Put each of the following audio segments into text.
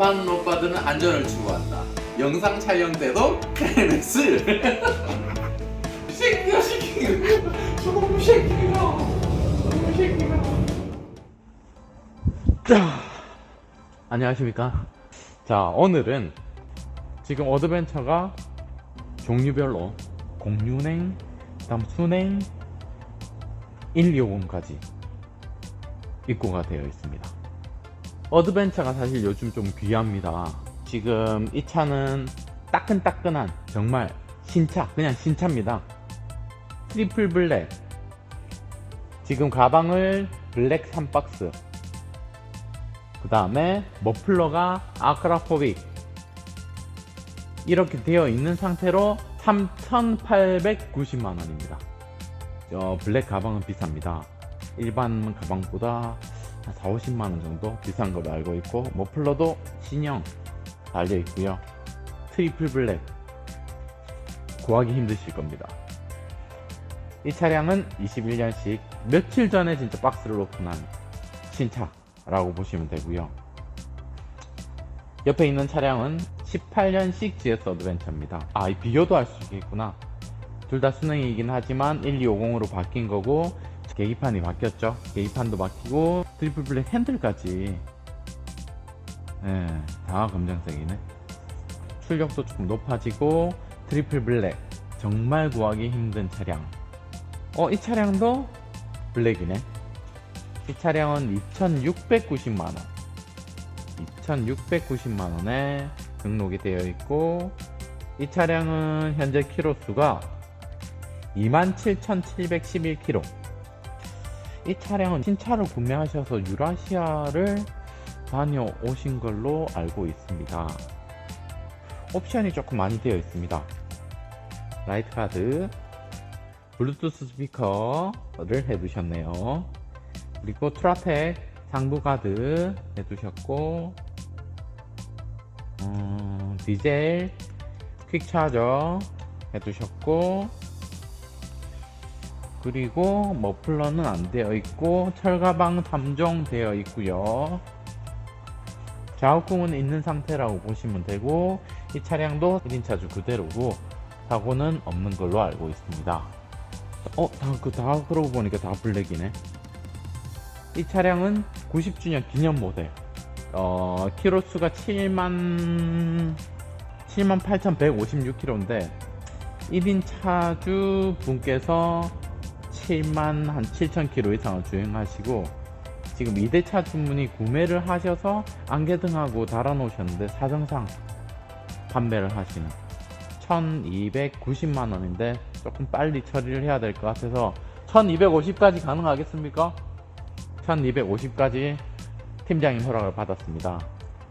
아빠는 오빠들은 안전을 추구한다. 영상 촬영 때도. 이 새끼야 새끼야. 이 새끼야. 이 새끼야. 자, 안녕하십니까. 자, 오늘은 지금 어드벤처가 종류별로 공유냉, 그다음 순행, 125까지 입고가 되어 있습니다. 어드벤처가 사실 요즘 좀 귀합니다. 지금 이 차는 따끈따끈한 정말 신차, 그냥 신차입니다. 트리플 블랙. 지금 가방을 블랙 3박스. 그 다음에 머플러가 아크라포빅. 이렇게 되어 있는 상태로 3,890만원입니다. 어, 블랙 가방은 비쌉니다. 일반 가방보다 한 4, 50만 원 정도 비싼 걸로 알고 있고 머플러도 신형 달려 있고요. 트리플 블랙 구하기 힘드실 겁니다. 이 차량은 21년식 며칠 전에 진짜 박스를 오픈한 신차라고 보시면 되고요. 옆에 있는 차량은 18년식 GS 어드벤처입니다. 아, 이 비교도 할 수 있겠구나. 둘다 순행이긴 하지만 1250으로 바뀐 거고 계기판이 바뀌었죠. 계기판도 바뀌고 트리플 블랙 핸들까지 예, 다 검정색이네. 출력도 조금 높아지고 트리플 블랙 정말 구하기 힘든 차량. 어, 이 차량도 블랙이네. 이 차량은 2,690만 원. 2,690만 원에 등록이 되어 있고 이 차량은 현재 키로수가 27,711km. 이 차량은 신차를 구매하셔서 유라시아를 다녀오신 걸로 알고 있습니다. 옵션이 조금 많이 되어 있습니다. 라이트 카드, 블루투스 스피커를 해두셨네요. 그리고 트라텍 상부 가드 해두셨고, 음, 디젤 퀵 차저 해두셨고, 그리고 머플러는 안 되어 있고 철가방 3종 되어 있고요. 좌우궁은 있는 상태라고 보시면 되고 이 차량도 1인 차주 그대로고 사고는 없는 걸로 알고 있습니다. 어? 다, 그, 다 그러고 보니까 다 블랙이네. 이 차량은 90주년 기념 모델. 어, 키로수가 7만 7만 8,156km인데 1인 차주 분께서 7만 한 7천 킬로 이상을 주행하시고 지금 2대차 주문이 구매를 하셔서 안개등하고 달아놓으셨는데 사정상 판매를 하시는 1290만 원인데 조금 빨리 처리를 해야 될 것 같아서 1250까지 가능하겠습니까? 1250까지 팀장님 허락을 받았습니다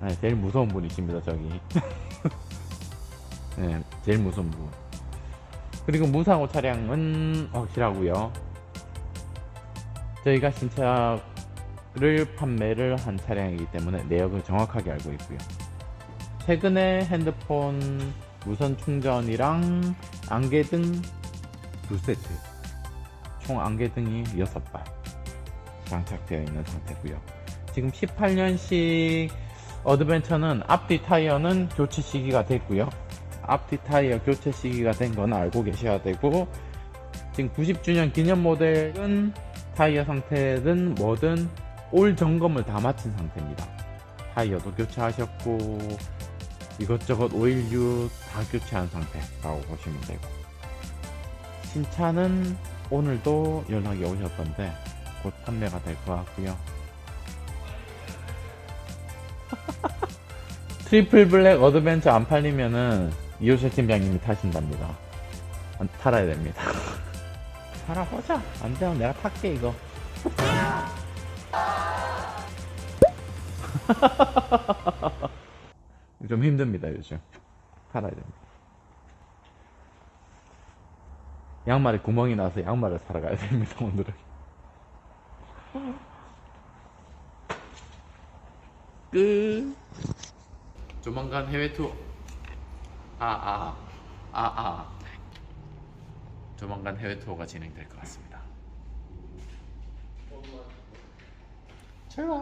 네, 제일 무서운 분이십니다 저기 네, 제일 무서운 분 그리고 무사고 차량은 확실하고요. 저희가 신차를 판매를 한 차량이기 때문에 내역을 정확하게 알고 있고요. 최근에 핸드폰 무선 충전이랑 안개등 두 세트, 총 안개등이 6발 장착되어 있는 상태고요. 지금 18년식 어드벤처는 앞뒤 타이어는 교체 시기가 됐고요. 앞뒤 타이어 교체 시기가 된 건 알고 계셔야 되고 지금 90주년 기념 모델은 타이어 상태든 뭐든 올 점검을 다 마친 상태입니다. 타이어도 교체하셨고 이것저것 오일류 다 교체한 상태라고 보시면 되고 신차는 오늘도 연락이 오셨던데 곧 판매가 될 것 같고요. 트리플 블랙 어드벤처 안 팔리면은 이호철 팀장님이 타신답니다. 안, 탈아야 됩니다. 팔아보자. 안 되면 내가 탈게 이거. 좀 힘듭니다 요즘. 팔아야 됩니다. 양말에 구멍이 나서 양말을 사러 가야 됩니다 오늘은. 끝. 조만간 해외 투어. 아, 아, 아, 아. 조만간 해외 투어가 진행될 것 같습니다. 출발.